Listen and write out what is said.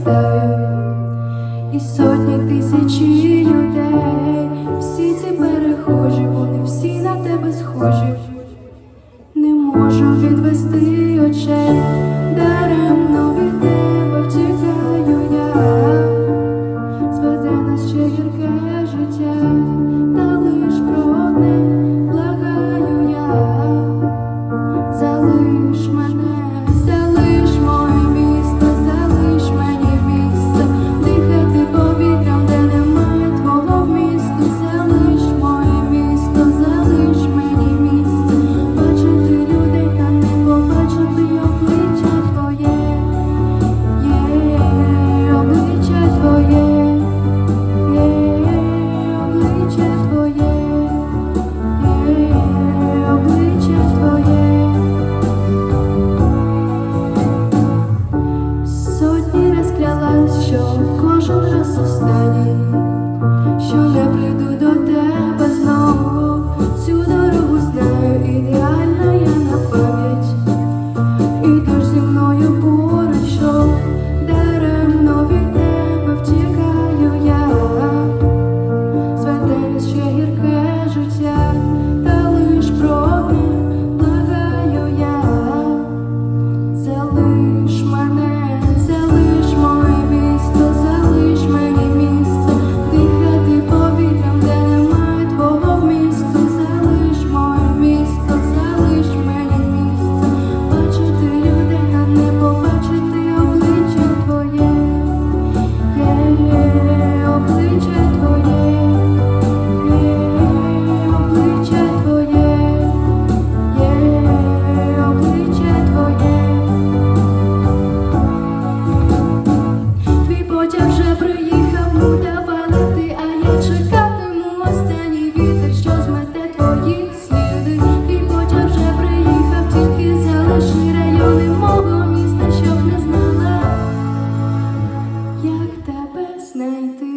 страждають, і сотні тисячі людей, всі ці перехожі, вони всі на тебе схожі, не можу відвести очей, даремно від тебе втікаю я, зведе нас ще гірке життя. що кожен раз останній. aceito